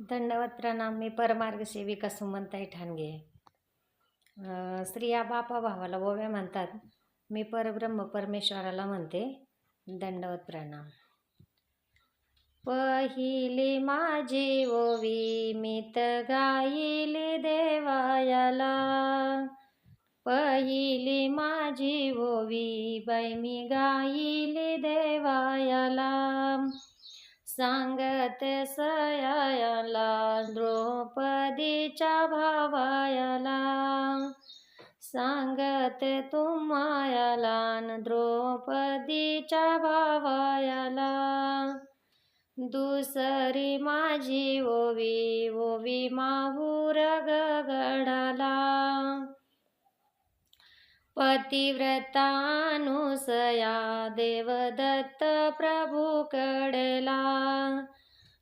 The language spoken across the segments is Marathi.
दंडवत प्रणाम मी परमार्ग सेविका सुमनताई ठाणगे. स्त्रिया बापा भावाला ओव्या म्हणतात. मी परब्रह्म परमेश्वराला म्हणते. दंडवत प्रणाम. पहिली माझी ओवी मी तर गायिली देवायाला. पहिली माझी ओवी बाई मी गायिली देवायाला. सांगत सयाला द्रौपदीच्या भावायाला. सांगत तुम्हायाला द्रौपदीच्या भावायाला. दुसरी माझी ओवी ओवी माहूर गगडाला. पतिव्रतानुसया देवदत्त प्रभू कडला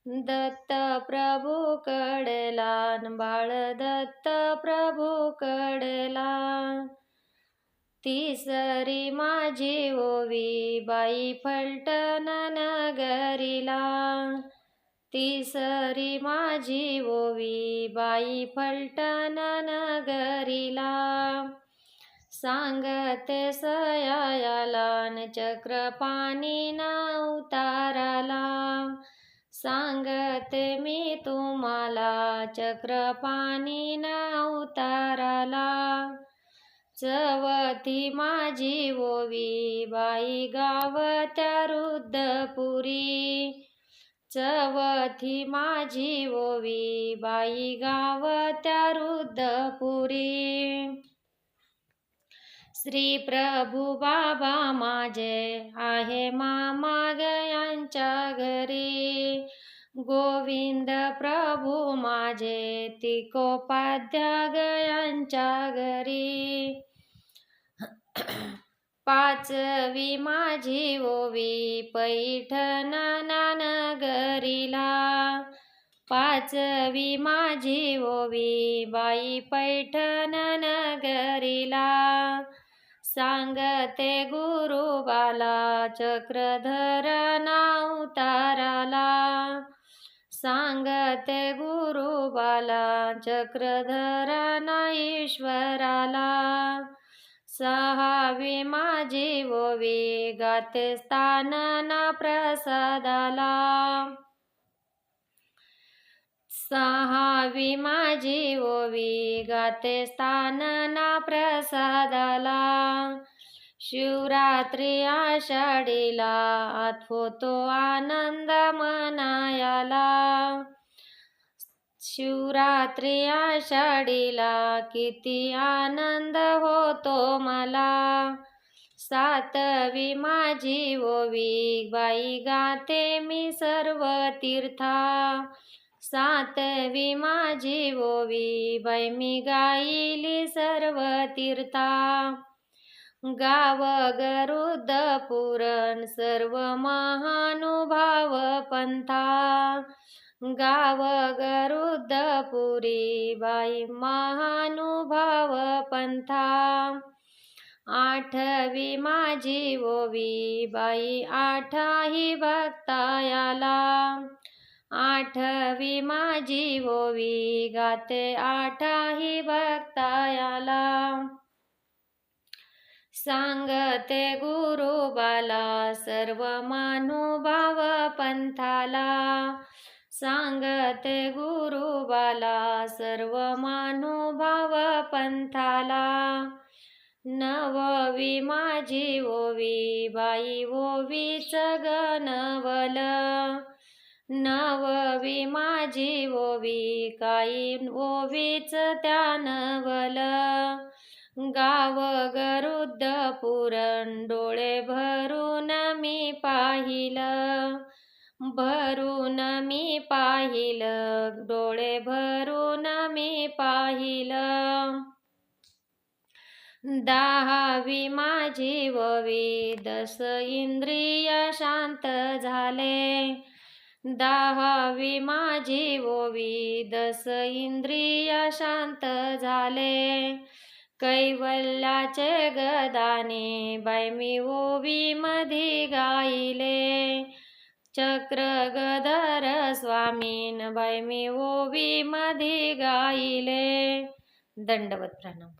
दत्त प्रभू कडला बाळ दत्त प्रभू कडला तिसरी माझी ओवी बाई फलटण नगरीला. तिसरी माझी ओवी बाई फलटण नगरीला. सांगत सयाला न चक्रपाणी ना उताराला. सांगत मी तुम्हाला चक्रपाणी ना उताराला. चवथी माझी ओवी बाई गावत्या रुद्रपुरी. चवथी माझी ओवी बाई गावत्या रुद्रपुरी. श्री प्रभू बाबा माझे आहे मामा गयांच्या घरी. गोविंद प्रभू माझे तिकोपाध्या गयांच्या घरी. पाचवी माझी ओवी पैठण नानगरीला पाचवी माझी ओवी बाई पैठण नगरीला सांगते गुरुबाला चक्रधर उताराला सांगते गुरुबाला चक्रधर ईश्वराला. सहावी माझी ओवी गाते स्थान ना प्रसादाला. सहावी माझी ओवी गाते स्थान ना प्रसादाला. शिवरात्री आषाढीला होतो आनंद मनायाला. शिवरात्री आषाढीला किती आनंद होतो मला. सातवी माझी ओवी बाई गाते मी सर्व तीर्था. सातवी माझी ओवी बाई मी सर्व तीर्था. गाव गरुद पुरण सर्व महानुभाव पंथा. गाव गरुदपुरी बाई महानुभाव पंथा. आठवी माझी ओवी बाई आठाही भक्तायाला. आठवी माझी ओवी गाते आठाही भक्तायाला सांगते गुरु बाला सर्व मानुभाव पंथाला. सांगते गुरु बाला सर्व मानुभाव पंथाला. नववी माझी ओवी बाई ओवी गणवल नववी माझी ओवी काई ओवीच त्या नवल गाव गरुद्ध पुरण डोळे भरून मी पाहिलं. भरून मी पाहिलं डोळे भरून मी पाहिलं. दहावी माझी ववी दस इंद्रिय शांत झाले. दहावी माझी ओवी दस इंद्रिय शांत झाले. कैवल्याचे गदाने बैमी ओवी मधी गाईले चक्र गदर स्वामीन बैमी ओवी मधी गाईले दंडवत प्रणाम.